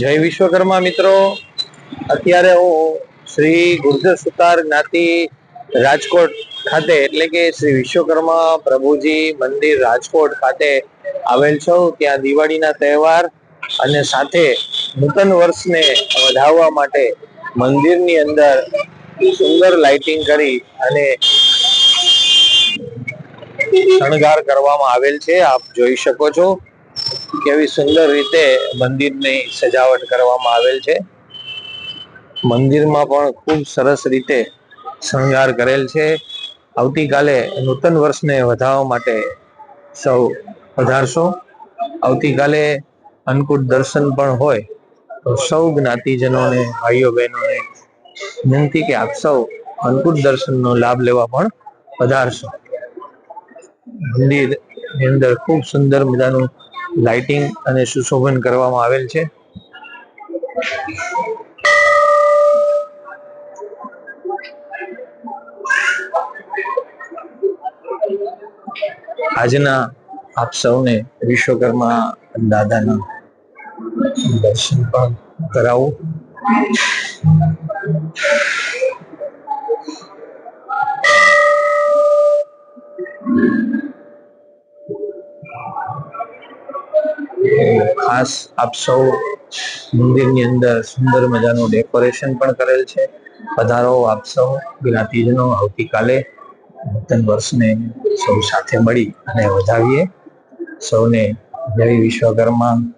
જય વિશ્વકર્મા મિત્રો. અત્યારે હું શ્રી ગુર્જર સુતાર જ્ઞાતિ રાજકોટ ખાતે, એટલે કે શ્રી વિશ્વકર્મા પ્રભુજી મંદિર રાજકોટ ખાતે આવેલ છું. ત્યાં દિવાળીના તહેવાર અને સાથે નૂતન વર્ષને વધાવવા માટે મંદિરની અંદર સુંદર લાઇટિંગ કરી અને શણગાર કરવામાં આવેલ છે. આપ જોઈ શકો છો. કેવી સુંદર રીતે મંદિરની સજાવટ કરવામાં આવેલ છે. મંદિરમાં પણ ખૂબ સરસ રીતે શણગાર કરેલ છે. આવતીકાલે નૂતન વર્ષને વધાવવા માટે સૌ પધારશો. આવતીકાલે અન્નકૂટ દર્શન પણ હોય તો સૌ જ્ઞાતિજનોને ભાઈઓ બહેનોને વિનંતી કે આપ સૌ અન્નકૂટ દર્શનનો લાભ લેવા પણ પધારશો. મંદિર ની અંદર ખૂબ સુંદર મજાનું લાઇટિંગ અને સુશોભન કરવામાં આવેલ છે. આજના આપ સૌને વિશ્વકર્મા દાદાના દર્શન પણ કરાવું. ખાસ આપ સૌ મંદિરની અંદર સુંદર મજાનું ડેકોરેશન પણ કરેલ છે. પધારો આપ સૌ, જ્ઞાતિજનો, આવતીકાલે નૂતન વર્ષને સૌ સાથે મળી અને વધાવીએ. સૌને જય વિશ્વકર્મા.